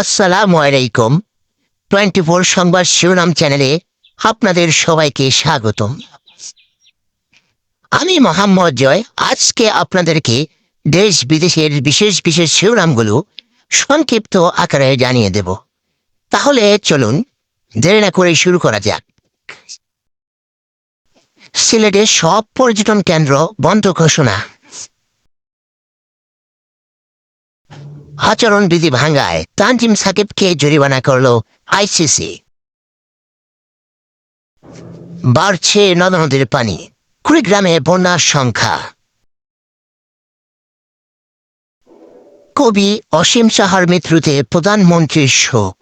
আসসালামু আলাইকুম। Twenty four সংবাদ শিরোনাম চ্যানেলে আপনাদের সবাইকে স্বাগতম। আমি মোহাম্মদ জয়। আজকে আপনাদেরকে দেশ বিদেশের বিশেষ বিশেষ শিরোনামগুলো সংক্ষিপ্ত আকারে জানিয়ে দেব। তাহলে চলুন, দেরি না করে শুরু করা যাক। সিলেটের সব পর্যটন কেন্দ্র বন্ধ ঘোষণা। আচরণ বিধি ভাঙ্গায় তানজিম সাকিবকে জরিমানা করল আইসিসি। বাড়ছে নদ নদীর পানি, কুড়িগ্রামে বন্যার সংখ্যা। কবি অসীম সাহার মৃত্যুতে প্রধানমন্ত্রীর শোক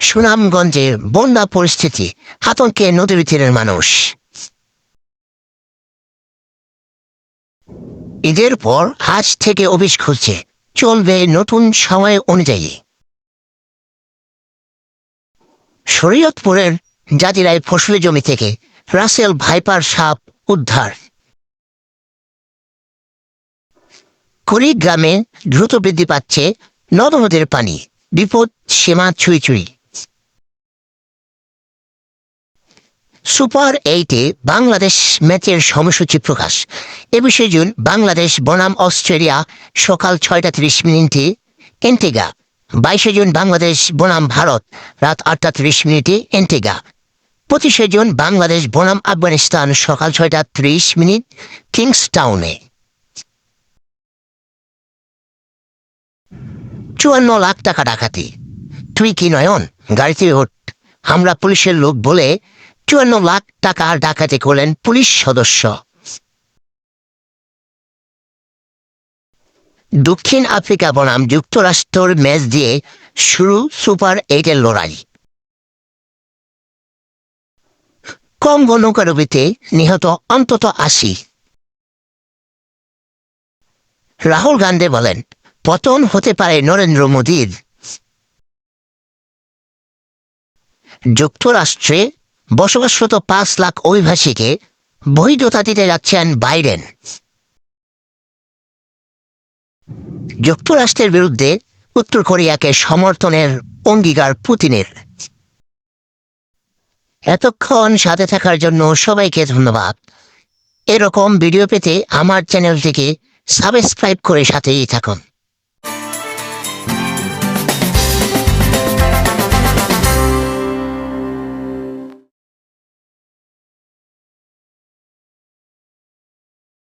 সুনামগঞ্জে বন্যা পরিস্থিতি, আতঙ্কে নদীর তীরের মানুষ। ঈদের পর আজ থেকে অফিস খুলছে। চলবে নতুন সময় অনুযায়ী। শরীয়তপুরের জাতিরায় ফসলি জমি থেকে রাসেল ভাইপার সাপ উদ্ধার। কুড়িগ্রামে দ্রুত বৃদ্ধি পাচ্ছে নদ নদের পানি। বিপদ সীমা ছুঁই ছুঁই। সুপার এইটে বাংলাদেশ ম্যাচের সময়সূচি প্রকাশ। একুশে জুন বাংলাদেশ, বনাম, অস্ট্রেলিয়া সকাল ছয়টা তিরিশ মিনিটে এন্টিগা। বাইশে জুন বাংলাদেশ, বনাম, ভারত রাত আটটা তিরিশ মিনিটে এন্টিগা। পঁচিশে জুন বাংলাদেশ, বনাম, আফগানিস্তান সকাল ছয়টা ত্রিশ মিনিট কিংসটাউনে চুয়ান্ন লাখ টাকা ডাকাতি। তুই কি নয়ন? গাড়িতে ওঠ। আমরা পুলিশের লোক বলে চুয়ান্ন লাখ টাকা ডাকাতি করলেন পুলিশ সদস্য। দক্ষিণ আফ্রিকা বনাম যুক্তরাষ্ট্রের ম্যাচ দিয়ে শুরু সুপার এইটের লড়াই। কঙ্গো নৌকাডুবিতে নিহত অন্তত আশি। রাহুল গান্ধী বলেন, পতন হতে পারে নরেন্দ্র মোদীর। যুক্তরাষ্ট্রে বসবাসরত পাঁচ লাখ অভিবাসীকে বৈধতা দিতে যাচ্ছেন বাইডেন। যুক্তরাষ্ট্রের বিরুদ্ধে উত্তর কোরিয়াকে সমর্থনের অঙ্গীকার পুতিনের। এতক্ষণ সাথে থাকার জন্য সবাইকে ধন্যবাদ। এরকম ভিডিও পেতে আমার চ্যানেলটিকে সাবস্ক্রাইব করে সাথেই থাকুন।